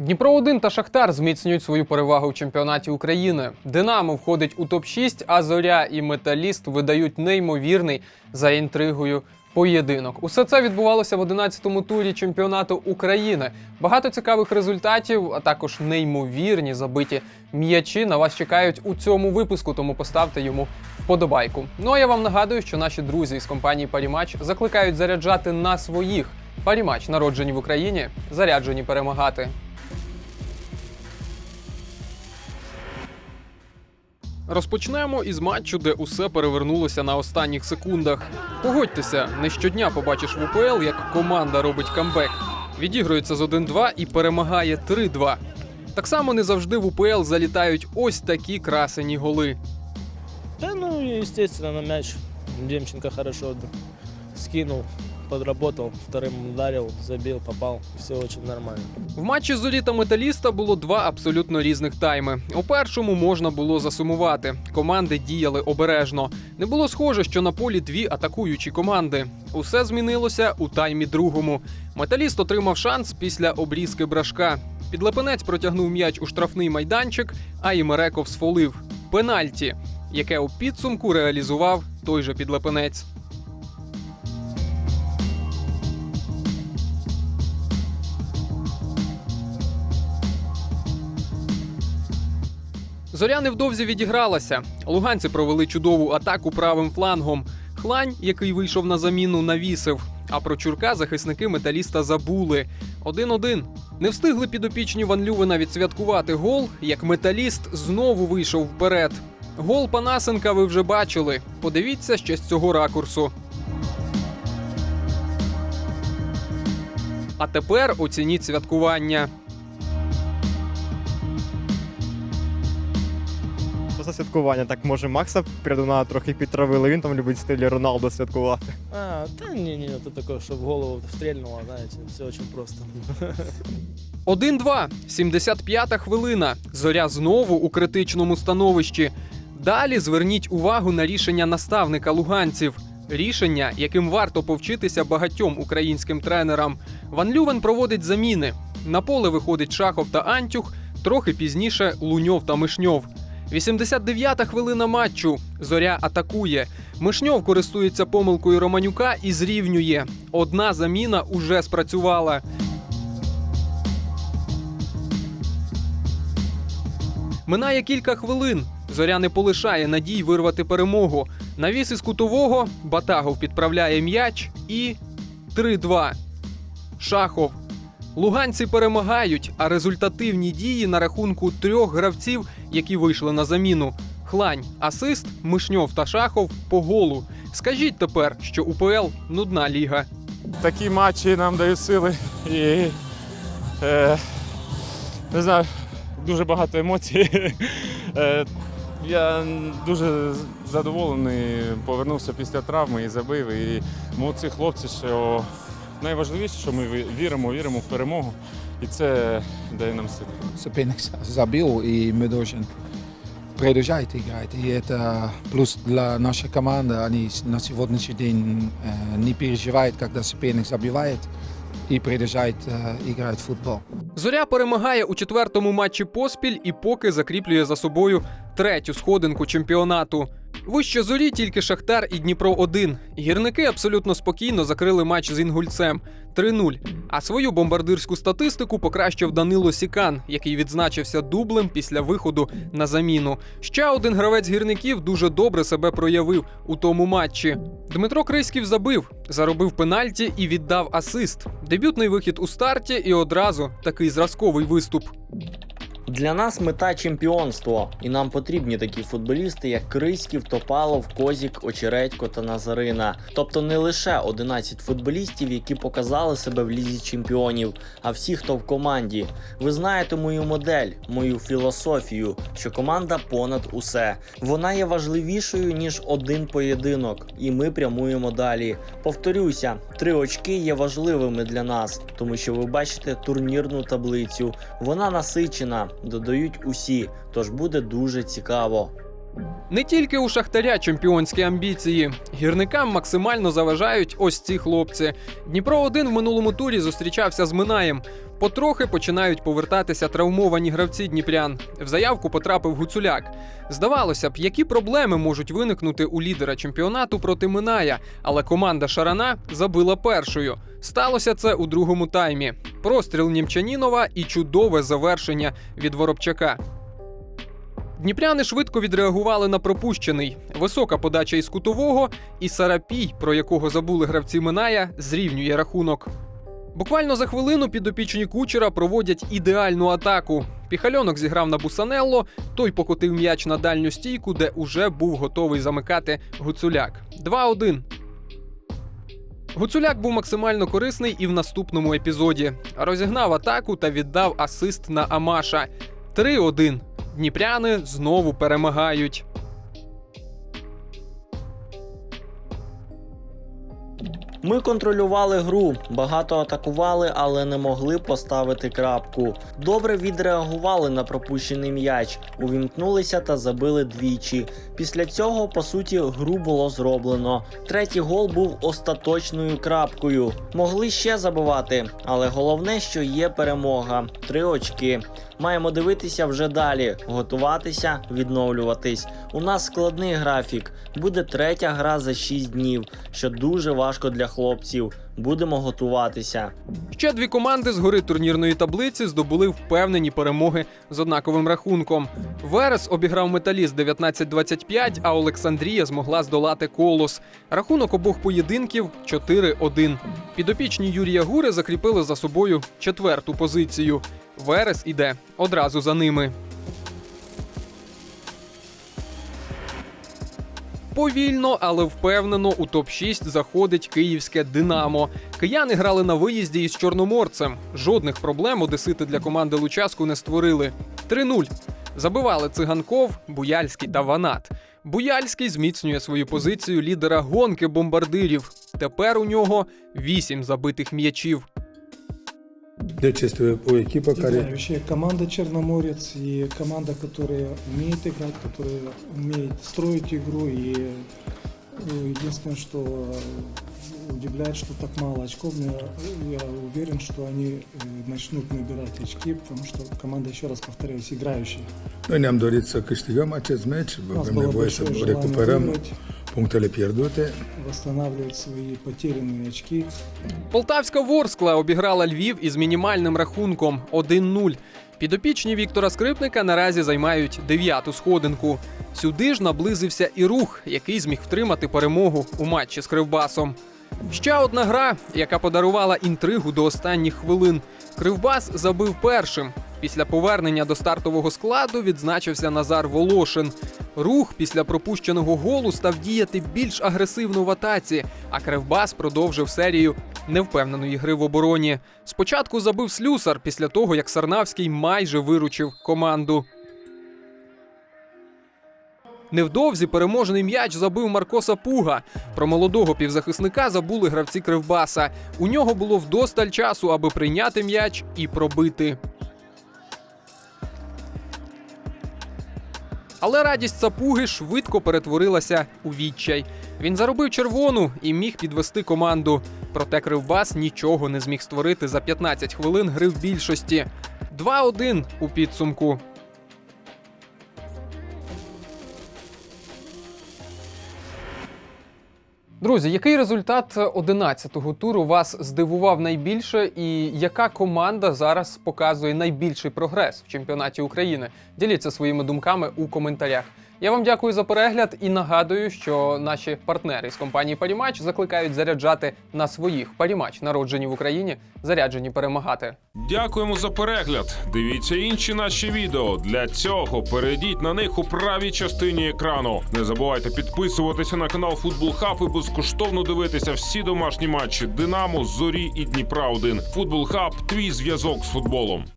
Дніпро 1 та Шахтар зміцнюють свою перевагу в чемпіонаті України. Динамо входить у топ-6, а Зоря і Металіст видають неймовірний за інтригою поєдинок. Усе це відбувалося в 11-му турі чемпіонату України. Багато цікавих результатів, а також неймовірні забиті м'ячі на вас чекають у цьому випуску, тому поставте йому вподобайку. Ну а я вам нагадую, що наші друзі з компанії Парімач закликають заряджати на своїх. Парімач, народжені в Україні, заряджені перемагати. Розпочнемо із матчу, де усе перевернулося на останніх секундах. Погодьтеся, не щодня побачиш в УПЛ, як команда робить камбек. Відігрується з 1-2 і перемагає 3-2. Так само не завжди в УПЛ залітають ось такі красені голи. Да, ну, естественно, на мяч Демченко хорошо скинул, подработал, вторым ударил, забил, попал. Все очень нормально. В матчі зорі та металіста було два абсолютно різних тайми. У першому можна було засумувати. Команди діяли обережно. Не було схоже, що на полі дві атакуючі команди. Усе змінилося у таймі другому. Металіст отримав шанс після обрізки брашка. Підлепенець протягнув м'яч у штрафний майданчик, а Імереков сфолив пенальті, яке у підсумку реалізував той же підлепенець. Зоря невдовзі відігралася. Луганці провели чудову атаку правим флангом. Хлань, який вийшов на заміну, навісив. А про Чурка захисники металіста забули. 1-1. Не встигли підопічні Ван Лювена відсвяткувати гол, як металіст знову вийшов вперед. Гол Панасенка ви вже бачили. Подивіться ще з цього ракурсу. А тепер оцініть святкування. Просто святкування. Так може Макса Прядуна трохи підтравили. Він там любить в стилі Роналдо святкувати. А, да не, не, это такое, чтобы в голову стрельнуло, знаете, все очень просто. 1-2. 75-та хвилина. Зоря знову у критичному становищі. Далі зверніть увагу на рішення наставника луганців. Рішення, яким варто повчитися багатьом українським тренерам. Ван Лювен проводить заміни. На поле виходить Шахов та Антюх, трохи пізніше Луньов та Мишньов. 89-та хвилина матчу. Зоря атакує. Мишньов користується помилкою Романюка і зрівнює. Одна заміна уже спрацювала. Минає кілька хвилин. Зоря не полишає надій вирвати перемогу. Навіс із кутового Батагов підправляє м'яч і 3-2. Шахов. Луганці перемагають, а результативні дії на рахунку трьох гравців, які вийшли на заміну. Хлань, асист, Мишньов та Шахов по голу. Скажіть тепер, що УПЛ нудна ліга. такі матчі нам дають сили і е, не знаю, дуже багато емоцій. Е, я дуже задоволений, повернувся після травми і забив. І молодці хлопці, що найважливіше, що ми віримо, віримо в перемогу, і це дає нам сили. Суперник забил, и мы должны продолжать играть. И это плюс для нашей команды. Они с- на сегодняшний день э, не переживают, когда соперник забивает, и продолжает э, играть в футбол. Зоря перемагає у четвертому матчі поспіль і поки закріплює за собою третю сходинку чемпіонату. Вище зорі тільки Шахтар і Дніпро 1 Гірники абсолютно спокійно закрили матч з Інгульцем 3-0. А свою бомбардирську статистику покращив Данило Сікан, який відзначився дублем після виходу на заміну. Ще один гравець гірників дуже добре себе проявив у тому матчі. Дмитро Криськів забив, заробив пенальті і віддав асист. Дебютний вихід у старті і одразу такий зразковий виступ. Для нас мета чемпіонство, і нам потрібні такі футболісти, як Криськів, Топалов, Козік, Очередько та Назарина. Тобто не лише 11 футболістів, які показали себе в лізі чемпіонів, а всі, хто в команді. Ви знаєте мою модель, мою філософію, що команда понад усе. Вона є важливішою ніж один поєдинок, і ми прямуємо далі. Повторюся, три очки є важливими для нас, тому що ви бачите турнірну таблицю. Вона насичена, додають усі, тож буде дуже цікаво. Не тільки у Шахтаря чемпіонські амбіції. Гірникам максимально заважають ось ці хлопці. Дніпро 1 в минулому турі зустрічався з Минаєм. Потрохи починають повертатися травмовані гравці Дніпрян. В заявку потрапив Гуцуляк. Здавалося б, які проблеми можуть виникнути у лідера чемпіонату проти Миная, але команда Шарана забила першою. Сталося це у другому таймі. Простріл Німчанінова і чудове завершення від Воробчака. Дніпряни швидко відреагували на пропущений. Висока подача із кутового, і Сарапій, про якого забули гравці Миная, зрівнює рахунок. Буквально за хвилину підопічні кучера проводять ідеальну атаку. Піхальонок зіграв на Бусанелло, той покотив м'яч на дальню стійку, де уже був готовий замикати Гуцуляк. 2-1. Гуцуляк був максимально корисний і в наступному епізоді. Розігнав атаку та віддав асист на Амаша. 3-1. Дніпряни знову перемагають. Ми контролювали гру, багато атакували, але не могли поставити крапку. Добре відреагували на пропущений м'яч, увімкнулися та забили двічі. Після цього, по суті, гру було зроблено. Третій гол був остаточною крапкою. Могли ще забивати, але головне, що є перемога. Три очки. Маємо дивитися вже далі, готуватися, відновлюватись. У нас складний графік. Буде третя гра за 6 днів, що дуже важко для хлопців. Будемо готуватися. Ще дві команди з гори турнірної таблиці здобули впевнені перемоги з однаковим рахунком. Верес обіграв металіст 19-25, а Олександрія змогла здолати колос. Рахунок обох поєдинків 4-1. Підопічні Юрія Гури закріпили за собою четверту позицію. Верес іде одразу за ними. Повільно, але впевнено у топ-6 заходить київське Динамо. Кияни грали на виїзді із чорноморцем. Жодних проблем одесити для команди Лучаску не створили. 3-0. Забивали циганков, Буяльський та Ванат. Буяльський зміцнює свою позицію лідера гонки бомбардирів. Тепер у нього 8 забитих м'ячів. Я чувствую у экипа Кари. Играющая команда Черноморец и команда, которая умеет играть, которая умеет строить игру. И э, единственное, что удивляет, что так мало очков. Но я уверен, что они э, начнут набирать очки, потому что команда, еще раз повторяюсь, играющая. Noi ne-am dorit să câștigăm acest meci, У нас было большое желание recuperăm выиграть, punctele pierdute. восстанавливать свои потерянные очки. Полтавська Ворскла обіграла Львів із мінімальним рахунком 1-0. Підопічні Віктора Скрипника наразі займають дев'яту сходинку. Сюди ж наблизився і рух, який зміг втримати перемогу у матчі з Кривбасом. Ще одна гра, яка подарувала інтригу до останніх хвилин. Кривбас забив першим. Після повернення до стартового складу відзначився Назар Волошин. Рух після пропущеного голу став діяти більш агресивно в атаці, а Кривбас продовжив серію невпевненої гри в обороні. Спочатку забив слюсар після того, як Сарнавський майже виручив команду. Невдовзі переможний м'яч забив Марко Сапуга. Про молодого півзахисника забули гравці Кривбаса. У нього було вдосталь часу, аби прийняти м'яч і пробити. Але радість Сапуги швидко перетворилася у відчай. Він заробив червону і міг підвести команду. Проте Кривбас нічого не зміг створити за 15 хвилин гри в більшості. 2-1 у підсумку. Друзі, який результат 11-го туру вас здивував найбільше, і яка команда зараз показує найбільший прогрес в чемпіонаті України? Діліться своїми думками у коментарях. Я вам дякую за перегляд і нагадую, що наші партнери з компанії Парімач закликають заряджати на своїх Парімач, народжені в Україні, заряджені перемагати. Дякуємо за перегляд. Дивіться інші наші відео. Для цього перейдіть на них у правій частині екрану. Не забувайте підписуватися на канал Футбол Хаб і безкоштовно дивитися всі домашні матчі Динамо, Зорі і Дніпра 1 Футбол Хаб твій зв'язок з футболом.